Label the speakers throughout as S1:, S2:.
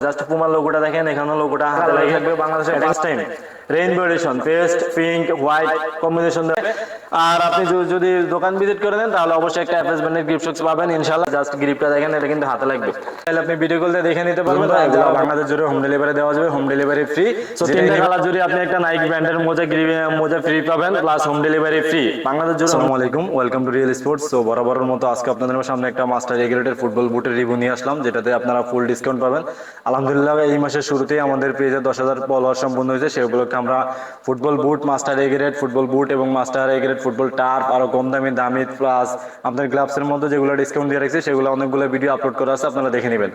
S1: Just পুমার লোগোটা দেখেন এখানে লোগোটা হাতে লাগে থাকবে বাংলাদেশের first time rainbow edition paste pink white combination আর আপনি যদি- দোকান ভিজিট করে তাহলে অবশ্যই একটা অ্যাপেস গিফট বক্স পাবেন ইনশাআল্লাহ। জাস্ট দেখেন এটা কিন্তু হাতে লাগবে। তাহলে আপনি ভিডিও কল দিয়ে দেখে নিতে পারবেন এগুলো বাংলাদেশ জুড়ে হোম ডেলিভারি দেওয়া যাবে হোম ডেলিভারি ফ্রি সো তিনটা কালার জুড়ে আপনি একটা নাইক ব্র্যান্ডের মোজা মোজা ফ্রি পাবেন plus home delivery free Bangladesh জুড়ে আসসালামু আলাইকুম welcome to real sports so বরাবরের মতো আজকে আপনাদের সামনে একটা মাস্টার রেগুলেটেড ফুটবল বুটের রিভিউ নিয়ে আসলাম যেটাতে আপনারা ফুল ডিসকাউন্ট পাবেন। আলহামদুলিল্লাহ এই মাসের শুরুতেই আমাদের পেজে দশ হাজার ফলোয়ার সম্পূর্ণ হয়েছে। সেই উপলক্ষে আমরা football boot master A grade football boot এবং মাস্টার এগ্রেড ফুটবল টার্ফ আরও কম দামি দামি প্লাস আপনার গ্লাভসের মধ্যে যেগুলো ডিসকাউন্ট দিয়ে রাখছি, সেগুলো অনেকগুলো ভিডিও আপলোড করা আছে, আপনারা দেখে নেবেন।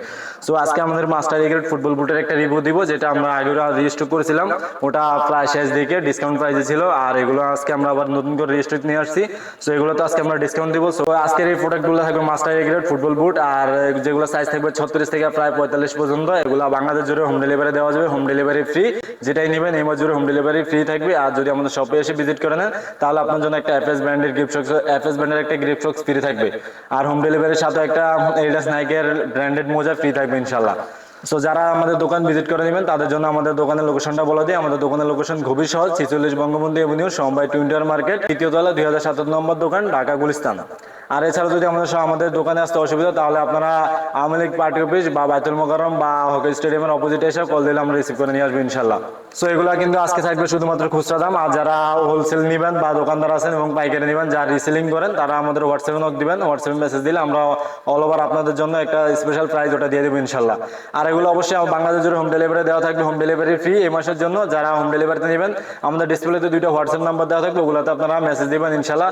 S1: সো আজকে আমাদের মাস্টার এগ্রেড ফুটবল বুটের একটা রিভিউ দিব, যেটা আমরা আগে রেজিস্টার করেছিলাম। ওটা প্রায় শেষ দিকে ডিসকাউন্ট প্রাইসে ছিল, আর এগুলো আজকে আমরা আবার নতুন করে রেজিস্টার নিয়ে আসছি। সো এগুলো তো আজকে আমরা ডিসকাউন্ট দিব। সো আজকের এই প্রোডাক্টগুলো থাকবে master A grade football boot আর যেগুলো সাইজ থাকবে ছত্রিশ থেকে প্রায় পঁয়তাল্লিশ পর্যন্ত এগুলো বাংলাদেশ জুড়ে হোম ডেলিভারি দেওয়া যাবে হোম ডেলিভারি ফ্রি যেটাই নেবেন, এই জুড়ে হোম ডেলিভারি ফ্রি থাকবে। আর যদি আমাদের শপে এসে ভিজিট করে নেন, তাহলে আপনার জন্য একটা এফএস ব্র্যান্ডের গিফট বক্স এফএস ব্র্যান্ডের একটা গিফট বক্স ফ্রি থাকবে। আর হোম ডেলিভারির সাথে একটা এডিডাস নাইকের ব্র্যান্ডেড মোজা ফ্রি থাকবে ইনশাল্লাহ সো যারা আমাদের দোকান ভিজিট করে নেবেন, তাদের জন্য আমাদের দোকানের লোকেশনটা বলে দিই। আমাদের দোকানের লোকেশন খুবই সহজ, ছিচল্লিশ বঙ্গবন্ধু এভিনিউ সমবায় টুইন্টার মার্কেট, তৃতীয় তলা দুই হাজার সাতাত্তর নম্বর দোকান, ঢাকা গুলিস্তান। আর এছাড়া যদি আমাদের আমাদের দোকানে আসতে অসুবিধা তাহলে আপনারা আওয়ামী লীগ পার্টি অফিস বা বাইতুল মোকারম বা হকি স্টেডিয়ামের অপোজিটে এসে কল দিলে আমরা রিসিভ করে নিয়ে আসব ইনশাল্লাহ সো এগুলো কিন্তু আজকে থাকবে শুধুমাত্র খুচরা দাম। আর যারা হোলসেল নেবেন বা দোকানদার আছেন এবং পাইকারি নেবেন, যারা রিসেলিং করেন, তারা আমাদের হোয়াটসঅ্যাপে নক দিবেন। হোয়াটসঅ্যাপে মেসেজ দিলে আমরা অল ওভার আপনাদের জন্য একটা স্পেশাল প্রাইজ ওটা দিয়ে দেবো ইনশাল্লাহ আর এগুলো অবশ্যই বাংলাদেশ জুড়ে হোম ডেলিভারি দেওয়া থাকবে। হোম ডেলিভারি ফ্রি এই মাসের জন্য। যারা হোম ডেলিভারিতে নেবেন, আমাদের ডিসপ্লেতে দুইটা হোয়াটসঅ্যাপ নাম্বার দেওয়া থাকবে। ওগুলোতে আপনারা মেসেজ দিবেন ইনশাল্লাহ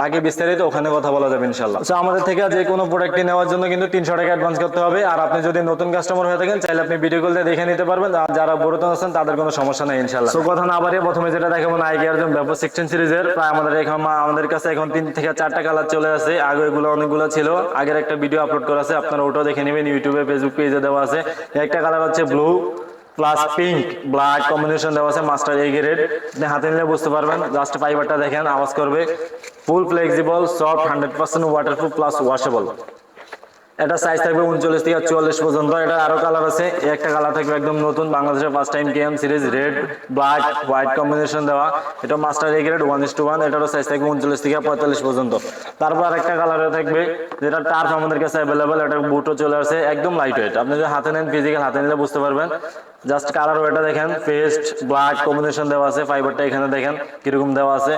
S1: বাকি বিস্তারিত ওখানে কথা বলা যাবে ইনশাল্লাহ সো আমাদের থেকে যে কোনো প্রোডাক্টটি নেওয়ার জন্য কিন্তু তিনশো টাকা অ্যাডভান্স করতে হবে। আর আপনি যদি নতুন কাস্টমার হয়ে থাকেন, চাইলে আপনি ভিডিও কল দিয়ে দেখে নিতে পারবেন। আর যারা পুরাতন আছেন, তাদের কোনো সমস্যা নেই ইনশাল্লাহ সো কথা না বাড়িয়ে প্রথমে যেটা দেখাবো নাইকি একজন ব্যাপক সিক্সটিন সিরিজের প্রায় আমাদের এখন আমাদের কাছে এখন তিন থেকে চারটা কালার চলে আসে। আগে এগুলো অনেকগুলো ছিল। আগের একটা ভিডিও আপলোড করা আছে, আপনারা ওটাও দেখে নেবেন। ইউটিউবে ফেসবুক পেজে দেওয়া আছে। একটা কালার হচ্ছে blue plus pink black combination দেওয়া আছে মাস্টার এই গ্রেড আপনি হাতে নিলে বুঝতে পারবেন জাস্ট ফাইবারটা দেখেন, আওয়াজ করবে। Full flexible soft hundred percent waterproof plus washable এটা সাইজ থাকবে উনচল্লিশ থেকে চুয়াল্লিশ পর্যন্ত। এটা আরও কালার আছে একটা কালার থাকবে একদম নতুন, বাংলাদেশের first time KM series red black white combination দেওয়া। এটা master A grade one is to one এটারও সাইজ থাকবে উনচল্লিশ থেকে পঁয়তাল্লিশ পর্যন্ত। তারপর আরেকটা কালারে থাকবে, যেটা টার্ফ আমাদের কাছে অ্যাভেলেবেল এটা বুটও চলে আসে, একদম লাইট ওয়েট আপনি যদি হাতে নেন ফিজিক্যাল হাতে নিলে বুঝতে পারবেন। জাস্ট কালার ওয়েটা দেখেন পেস্ট ব্ল্যাক কম্বিনেশন দেওয়া আছে ফাইবারটা এখানে দেখেন কীরকম দেওয়া আছে।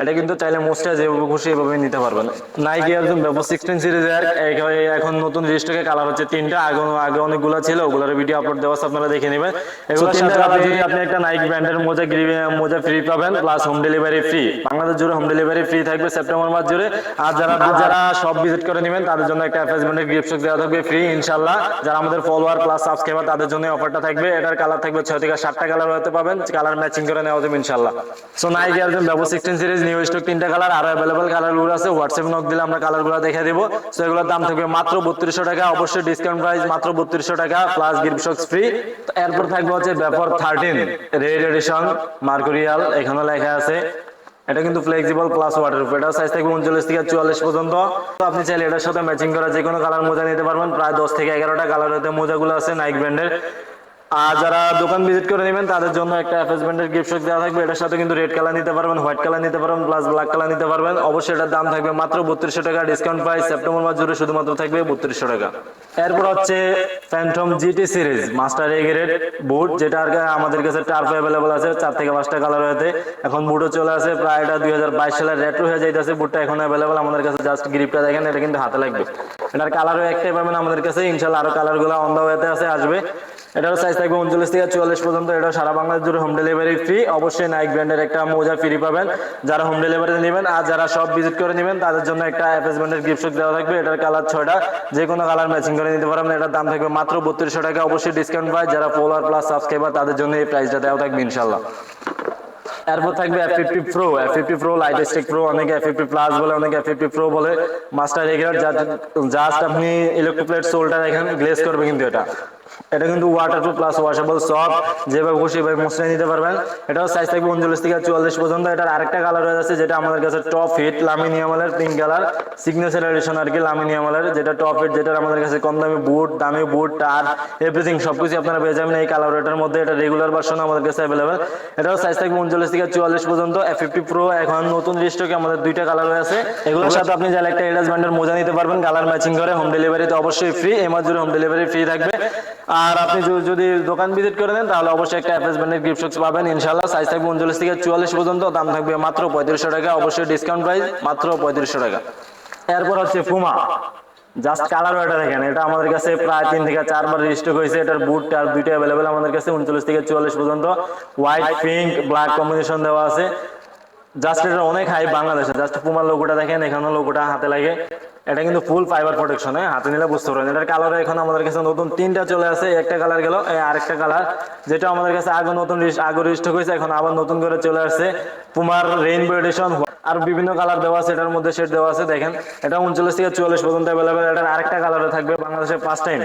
S1: এটা কিন্তু চাইলে মোস্টটা যেভাবে খুশি এভাবে নিতে পারবেন। নাইকি একদম ব্যাপক সিক্সটিন সিরিজের এখন নতুন রেজিস্টারে কালার হচ্ছে তিনটা। আগে আগে অনেকগুলো ছিল ওগুলোর ভিডিও আপলোড দেওয়া আছে আপনারা দেখে নেবেন। এগুলো তিনটা আপনি যদি আপনি একটা নাইকি ব্র্যান্ডের মোজা মোজা ফ্রি পাবেন plus home delivery free Bangladesh জুড়ে হোম ডেলিভারি ফ্রি থাকবে সেপ্টেম্বর মাস জুড়ে। আর যারা যারা সব ভিজিট করে নেবেন তাদের জন্য একটা অ্যাটাচমেন্টের গিফট দেওয়া থাকবে ফ্রি ইনশাল্লাহ যারা আমাদের ফলোয়ার প্লাস সাবস্ক্রাইবার তাদের জন্য অফারটা থাকবে। এটার কালার থাকবে ছয় থেকে সাতটা কালার হতে পাবেন। কালার ম্যাচিং করে নেওয়া যাবে ইনশাল্লাহ সো নাইকি একদম ব্যবো সিক্সটিন সিরিজ নিউ স্টক তিনটা কালার আর অ্যাভেলেবল কালারগুলো আছে। হোয়াটসঅ্যাপ নক দিলে আমরা কালারগুলো দেখে দিব। সো এগুলোর দাম থাকবে মাত্র বত্রিশশো টাকা। অবশ্যই ডিসকাউন্ট প্রাইস মাত্র বত্রিশশো টাকা প্লাস গিফট ফ্রি এরপর থাকবে হচ্ছে ব্যাপার থার্টিন রেড এডিশন মার্কুরিয়াল এখানে লেখা আছে। এটা কিন্তু ফ্লেক্সিবল প্লাস ওয়াটারপ্রুফ এটা সাইজ থাকবে উনচল্লিশ থেকে চুয়াল্লিশ পর্যন্ত। তো, আপনি চাইলে এটার সাথে ম্যাচিং করা যে কোনো কালার মোজা নিতে পারবেন। প্রায় দশ থেকে এগারোটা কালার হতে মোজাগুলো আছে নাইক ব্র্যান্ডের আর যারা দোকান ভিজিট করে নেবেন, তাদের জন্য একটা ব্র্যান্ডের গিফট শক দেওয়া থাকবে। এটার সাথে কিন্তু রেড কালার নিতে পারবেন হোয়াইট কালার নিতে পারবেন প্লাস ব্ল্যাক কালার নিতে পারবেন। অবশ্যই এটার দাম থাকবে মাত্র বত্রিশশো টাকা। ডিসকাউন্ট প্রাইস সেপ্টেম্বর মাস জুড়ে শুধুমাত্র থাকবে বত্রিশশো টাকা। এরপর হচ্ছে phantom GT series master A grade boot যেটা আর আমাদের কাছে টার্ফ অ্যাভেলেবল আছে, চার থেকে পাঁচটা কালার হয়েছে এখন বুটও চলে আসে প্রায় এটা দুই হাজার বাইশ সালের রেট্রো হয়ে যাইতেছে বুটটা এখন অ্যাভেলেবল আমাদের কাছে জাস্ট গ্রিপটা দেখেন, এটা কিন্তু হাতে লাগবে। এটার কালারও একটাই পাবেন আমাদের কাছে। ইনশাল্লাহ আরও কালারগুলো অন দা ওয়েতে আছে, আসবে। এটারও সাইজ থাকবে উনচল্লিশ থেকে চুয়াল্লিশ পর্যন্ত এটা সারা বাংলাদেশ জুড়ে হোম ডেলিভারি ফ্রি অবশ্যই নাইক ব্র্যান্ডের একটা মোজা ফ্রি পাবেন। যারা হোম ডেলিভারি নেবেন আর যারা সব ভিজিট করে নেবেন, তাদের জন্য একটা ব্র্যান্ডের গিফট দেওয়া থাকবে। এটার কালার ছয়টা যে কোনো কালার ম্যাচিং করে নিতে পারবেন। এটার দাম থাকবে মাত্র বত্রিশশো টাকা। অবশ্যই ডিসকাউন্ট পায়। যারা ফলোয়ার প্লাস সাবস্ক্রাইবার তাদের জন্য এই প্রাইসটা দেওয়া থাকবে ইনশাল্লাহ এরপর থাকবে F fifty pro F fifty pro light stick pro অনেকে এফ ফিফটি প্লাস বলে, অনেকে এফ ফিফটি প্রো বলে। মাস্টার রেগুলার জাস্ট আপনি ইলেকট্রোপ্লেট সোলটা দেখেন গ্লেস করবে কিন্তু এটা। এটা কিন্তু ওয়াটারপ্রুফ প্লাস ওয়াশেবল সব যেভাবে খুশি ভাবে মুছড়ে নিতে পারবেন। এটাও সাইজ থাকবে উনচল্লিশ থেকে চুয়াল্লিশ পর্যন্ত। এটার আরেকটা কালার হয়ে যাচ্ছে যেটা আমাদের কাছে টপ হিট লামিনিয়ামের পিঙ্ক কালার সিগনেচার এডিশন আর কি লামিনিয়ামের যেটা টপ হিট যেটা আমাদের কাছে কম দামি বুট দামি বুট টার এভরিথিং সবকিছু আপনারা পেয়ে যাবেন এই কালার এটার মধ্যে। এটা রেগুলার ভার্সন আমাদের কাছে অ্যাভেলেবেল এটাও সাইজ থাকবে উনচল্লিশ থেকে চুয়াল্লিশ পর্যন্ত। এফ ফিফটি প্রো এখন নতুন রিস্টকে আমাদের দুইটা কালার হয়ে আছে। এগুলোর সাথে আপনি চাইলে একটা এডাস ব্যান্ডের মোজা নিতে পারবেন। কালার ম্যাচিং করে হোম ডেলিভারি তো অবশ্যই ফ্রি এই মাস জুড়ে হোম ডেলিভারি ফ্রি থাকবে। আর আপনি যদি- দোকান ভিজিট করে দেন, তাহলে অবশ্যই একটা ব্যান্ডের গিফট বক্স পাবেন ইনশাল্লাহ সাইজ থাকবে উনচল্লিশ থেকে চুয়াল্লিশ পর্যন্ত, দাম থাকবে মাত্র পঁয়ত্রিশশো টাকা। অবশ্যই ডিসকাউন্ট প্রাইস মাত্র পঁয়ত্রিশশো টাকা। এরপর হচ্ছে পুমা জাস্ট কালার এটা দেখেন, এটা আমাদের কাছে প্রায় তিন থেকে চারবার রেজিস্টার হয়েছে। এটার বুট আর দুইটা অ্যাভেলেবেল আমাদের কাছে উনচল্লিশ থেকে চুয়াল্লিশ পর্যন্ত। হোয়াইট পিঙ্ক ব্ল্যাক কম্বিনেশন দেওয়া আছে। জাস্ট এটা অনেক হাই বাংলাদেশে। জাস্ট পুমার লোগোটা দেখেন এখানে লোগোটা হাতে লাগে। এটা কিন্তু ফুল ফাইবার প্রোটেকশন হ্যাঁ হাতে নিলে বুঝতে পারবেন। এটার কালার এখন আমাদের কাছে নতুন তিনটা চলে আসে একটা কালার গেল আরেকটা কালার যেটা আমাদের কাছে আগে নতুন আগে রেজিস্টার হয়েছে এখন আবার নতুন করে চলে আসছে পুমার রেইনবো এডিশন আর বিভিন্ন কালার দেওয়া আছে, এটার মধ্যে শেড দেওয়া আছে, দেখেন, এটা উনচল্লিশ থেকে চুয়াল্লিশ পর্যন্ত অ্যাভেলেবেল এটার আরেকটা কালারে থাকবে বাংলাদেশে first time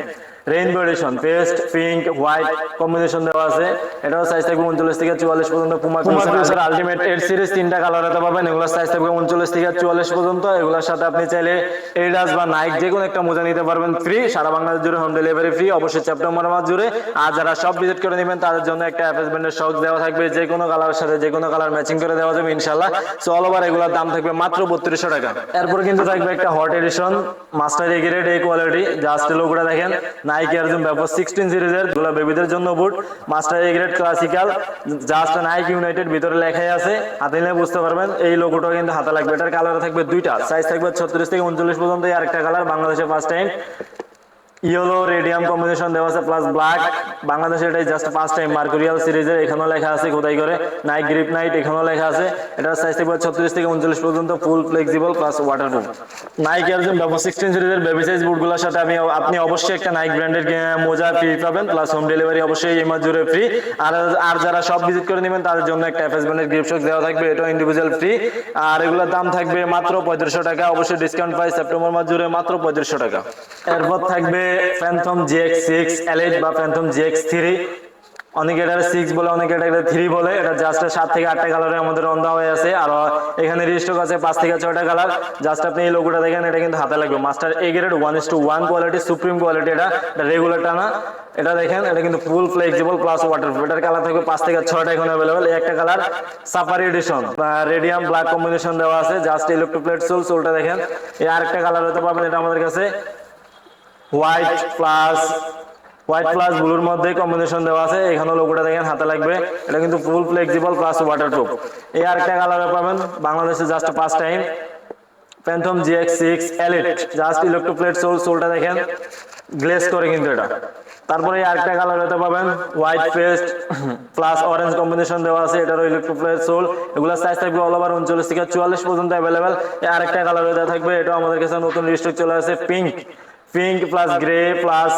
S1: rainbow edition paste pink white combination দেওয়া আছে। এটাও সাইজ থাকবে উনচল্লিশ থেকে চুয়াল্লিশ পর্যন্ত পুমা পুমা আলটিমেট এর সিরিজ তিনটা কালার হতে পাবেন এগুলোর সাইজ থাকবে উনচল্লিশ থেকে চুয়াল্লিশ পর্যন্ত। এগুলোর সাথে আপনি চাইলে এডিডাস বা নাইক যে কোনো একটা মোজা নিতে পারবেন ফ্রি সারা বাংলাদেশ জুড়ে হোম ডেলিভারি ফ্রি অবশ্যই সেপ্টেম্বর মাস জুড়ে। আর যারা সব ভিজিট করে নেবেন তাদের জন্য একটা ব্যান্ডের শখ দেওয়া থাকবে যে কোনো কালারের সাথে যে কোনো কালার ম্যাচিং করে দেওয়া যাবে ইনশাল্লাহ সো অল ওভার এগুলোর দাম থাকবে মাত্র বত্রিশশো টাকা। এরপর কিন্তু থাকবে একটা hot edition master A grade এই কোয়ালিটি জাস্ট লোকটা দেখেন। ব্যাপার সিক্সটিন বেবিদের জন্য বুট মাস্টার ক্লাসিক্যাল ইউনাইটেড ভিতরে লেখাই আছে। বুঝতে পারবেন, এই লোগোটা কিন্তু হাতা লাগবে। এটার কালার থাকবে দুইটা সাইজ থাকবে ছত্রিশ থেকে উনচল্লিশ পর্যন্ত আরেকটা কালার বাংলাদেশের first time yellow radium combination দেওয়া আছে প্লাস ব্ল্যাক বাংলাদেশে এটাই জাস্ট ফার্স্ট টাইম মার্কুরিয়াল সিরিজের এখানেও লেখা আছে খোদাই করে। নাইট গ্রিপ নাইট এখানেও লেখা আছে। এটার সাইজ থাকবে ছত্রিশ থেকে উনচল্লিশ পর্যন্ত full flexible plus waterproof Nike এর ব্যাপক সিক্সটিন সিরিজের বেবি সাইজ বুটগুলোর সাথে আমি আপনি অবশ্যই একটা নাইক ব্র্যান্ডের মোজা ফ্রি পাবেন প্লাস হোম ডেলিভারি অবশ্যই এই মাস জুড়ে ফ্রি আর আর যারা সব ভিজিট করে নেবেন, তাদের জন্য একটা এফএস ব্র্যান্ডের গিফট শক দেওয়া থাকবে, এটাও ইন্ডিভিজুয়াল ফ্রি আর এগুলোর দাম থাকবে মাত্র পঁয়ত্রিশশো টাকা, অবশ্যই ডিসকাউন্ট পাই সেপ্টেম্বর মাস জুড়ে মাত্র পঁয়ত্রিশশো টাকা। এরপর থাকবে ফ্যান্থম জিএক্স সিক্স এলএইট বা ফ্যান্থম জিএক্স থ্রি অনেকে এটা সিক্স বলে, অনেকে এটা থ্রি বলে। এটা জাস্ট সাত থেকে আটটা কালারে আমাদের রন্ধা হয়ে আছে। আর এখানে রিস্টক আছে পাঁচ থেকে ছয়টা কালার জাস্ট আপনি এই লোগোটা দেখেন, এটা কিন্তু হাতে লাগবে। Master A grade one is to one quality supreme quality এটা রেগুলার টানা এটা দেখেন, এটা কিন্তু ফুল ফ্লেক্সিবল প্লাস ওয়াটারপ্রুফ এটার কালার থাকবে পাঁচ থেকে ছয়টা এখন অ্যাভেলেবল এই একটা colour safari edition radium black combination দেওয়া আছে। জাস্ট ইলেকট্রোপ্লেট সোল সোলটা দেখেন। এই আরেকটা কালার হতে পারবেন এটা আমাদের কাছে। হোয়াইট প্লাস হোয়াইট প্লাস ব্লুর মধ্যে কম্বিনেশন দেওয়া আছে। এখানে লোগোটা দেখেন, হাতে লাগবে। এটা কিন্তু ফুল ফ্লেক্সিবল প্লাস ওয়াটারপ্রুফ এই আরেকটা কালার পাবেন। বাংলাদেশে জাস্ট পাঁচ time phantom GX six elite just electroplate sole সোলটা দেখেন। গ্লেস করে কিন্তু এটা। তারপরে আরেকটা কালার হতে পাবেন। White paste plus orange combination দেওয়া আছে। এটারও ইলেকট্রোপ্লেট সোল এগুলো সাইজ থাকবে অল ওভার উনচল্লিশ থেকে চুয়াল্লিশ পর্যন্ত অ্যাভেলেবেল আরেকটা কালার হতে থাকবে। এটাও আমাদের কাছে নতুন রিস্টক চলে আসে। Pink pink plus grey plus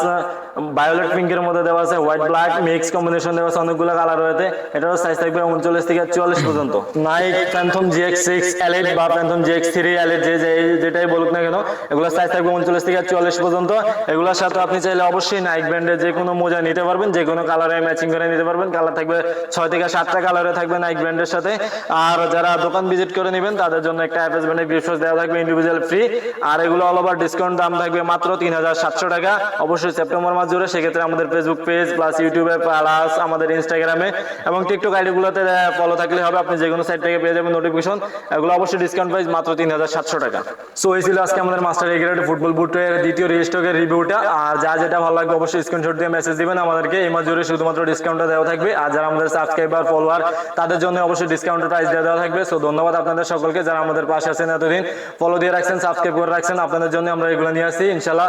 S1: violet পিঙ্কের মধ্যে দেওয়া আছে হোয়াইট ব্ল্যাক মিক্স কম্বিনেশন দেওয়া আছে অনেকগুলো কালার রয়েছে। এটারও সাইজ থাকবে উনচল্লিশ থেকে চুয়াল্লিশ পর্যন্ত। Nike Phantom GX six elite বা প্যান্থম জিএক্স থ্রি এলিট যে যেটাই বলুক না কেন এগুলো সাইজ থাকবে উনচল্লিশ থেকে চুয়াল্লিশ পর্যন্ত। এগুলোর সাথে আপনি চাইলে অবশ্যই নাইক ব্র্যান্ডের যে কোনো মোজা নিতে পারবেন যে কোনো কালারে ম্যাচিং করে নিতে পারবেন। কালার থাকবে ছয় থেকে সাতটা কালারে থাকবে নাইক ব্র্যান্ডের সাথে। আর যারা দোকান ভিজিট করে নেবেন তাদের জন্য একটা অ্যাপেস গিফট দেওয়া থাকবে ইন্ডিভিজুয়াল ফ্রি আর এগুলো অল ওভার ডিসকাউন্ট দাম থাকবে মাত্র তিন হাজার সাতশো টাকা। অবশ্যই সেপ্টেম্বর মাস জুড়ে সেক্ষেত্রে আমাদের ফেসবুক পেজ প্লাস ইউটিউবে প্লাস আমাদের ইনস্টাগ্রামে এবং টিকটক আইডিগুলোতে ফলো থাকলে হবে। আপনি যে কোনো সাইট থেকে পেয়ে যাবেন নোটিফিকেশন এগুলো অবশ্যই ডিসকাউন্ট প্রাইস মাত্র তিন হাজার সাতশো টাকা। সো এই ছিল আজকে আমাদের মাস্টার এগ্রেড ফুটবল বুটের দ্বিতীয় রেজিস্টকের রিভিউটা আর যা যেটা ভালো লাগবে অবশ্যই স্ক্রিনশট দিয়ে মেসেজ দিবেন আমাদেরকে। এই মাস জুড়ে শুধুমাত্র ডিসকাউন্টটা দেওয়া থাকবে। আর যারা আমাদের সাবস্ক্রাইবার ফলোয়ার তাদের জন্য অবশ্যই ডিসকাউন্ট প্রাইস দেওয়া থাকবে। সো ধন্যবাদ আপনাদের সকলকে। যারা আমাদের পাশে আছেন এতদিন ফলো দিয়ে রাখছেন সাবস্ক্রাইব করে রাখছেন, আপনাদের জন্য আমরা এগুলো নিয়ে আসছি। ইনশাল্লাহ